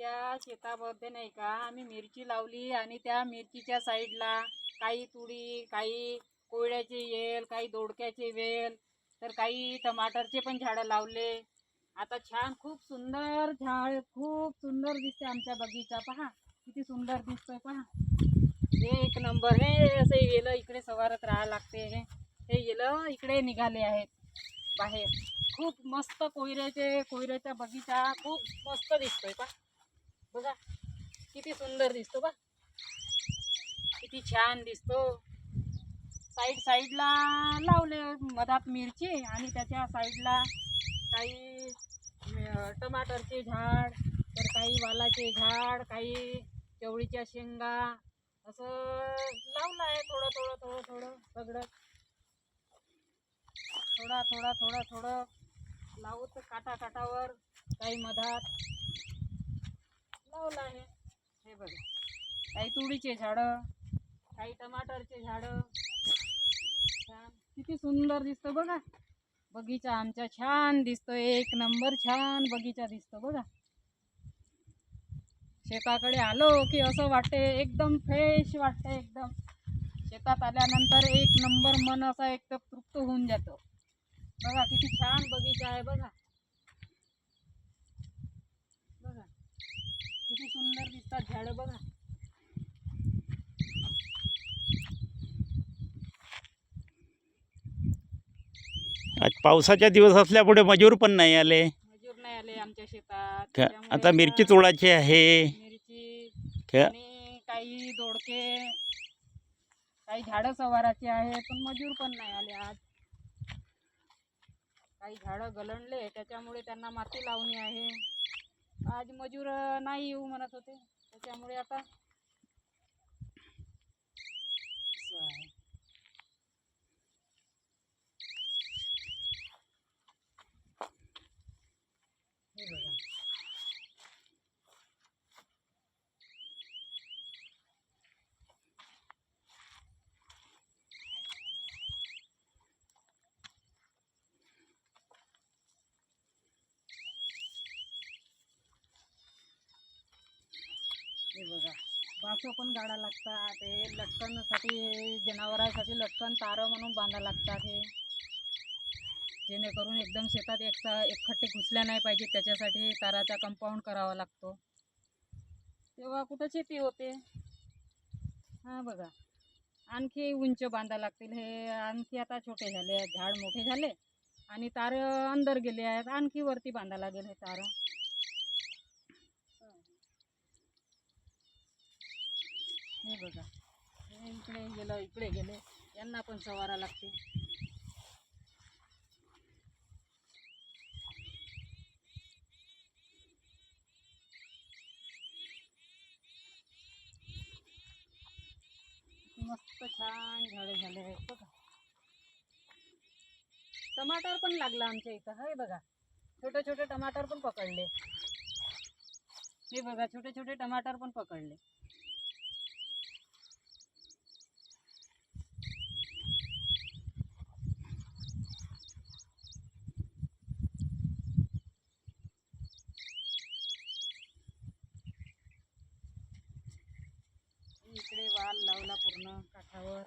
आमच्या शेतामध्ये नाही का आम्ही मिरची लावली आणि त्या मिरचीच्या साईडला काही तुडी काही कोयड्याचे येल काही दोडक्याचे वेल तर काही टमाटरचे पण झाडं लावले. आता छान खूप सुंदर झाड खूप सुंदर दिसते आमच्या बगीचा. पहा किती सुंदर दिसतोय पहा. एक नंबर हे असं येलं इकडे सवारत राहावं लागते. हे हे येलं इकडे निघाले आहेत बाहेर. खूप मस्त कोयऱ्याचे कोयऱ्याचा बगीचा खूप मस्त दिसतोय पहा. बघा किती सुंदर दिसतो बा. किती छान दिसतो. साईड साईडला लावले मधात मिरची आणि त्याच्या साईडला काही टमाटरचे झाड तर काही वालाचे झाड काही चवळीच्या शेंगा असं लावलं आहे थोडं थोडं थोडं थोडं सगळं. थोडा थोडा थोडा थोडं. लावत काटा काटावर काही मधात. लावलं आहे. हे बघा. काही तुरीचे झाडं काही टमाटरचे झाडं. छान. किती सुंदर दिसतं बघा. बगीचा आमचा छान दिसतो. एक नंबर छान बगीचा दिसतो बघा. शेताकडे आलो की असं वाटते एकदम फ्रेश वाटते एकदम. शेतात आल्यानंतर एक नंबर मन असा एकदम तृप्त होऊन जातं. बघा किती छान बगीचा आहे बघा किती दिसतात झाडं बघा. आज पावसाच्या दिवस असल्यामुळे मजूर पण नाही आले. मजूर नाही आले आमच्या शेतात. त्यामुळे आता मिरची तोडायची आहे. मिरची का- आणि काही दोडके काही झाडं सवाराची आहे पण मजूर पण नाही आले आज. काही झाडं गलंडले त्याच्यामुळे त्यांना माती लावणी आहे. आज मजूर नाही येऊ म्हणत होते. त्याच्यामुळे आता असं आहे. हे बघा हे बघा. बासं पण गाडा लागतात. हे लटकनसाठी जनावरांसाठी लटकन तारं म्हणून बांधा लागतात हे. जेणेकरून एकदम शेतात एक एकखट्टे घुसल्या नाही पाहिजे त्याच्यासाठी ताराचा कंपाऊंड करावा लागतो. तेव्हा कुठं शेती होते? हां बघा. आणखी उंच बांधा लागतील. हे आणखी आता छोटे झाले आहेत. झाड मोठे झाले. आणि तार अंदर गेले आहेत. आणखी वरती बांधा लागेल हे तारं. बघा. इकडे गेलं इकडे गेले. यांना पण सवारा लागते. मस्त छान झाडे झाले आहेत बघा. टमाटर पण लागला आमच्या इथं. हाय बघा. छोटे छोटे टमाटर पण पकडले. हे बघा छोटे छोटे टमाटर पण पकडले. इकडे वाल लावला पूर्ण काठावर.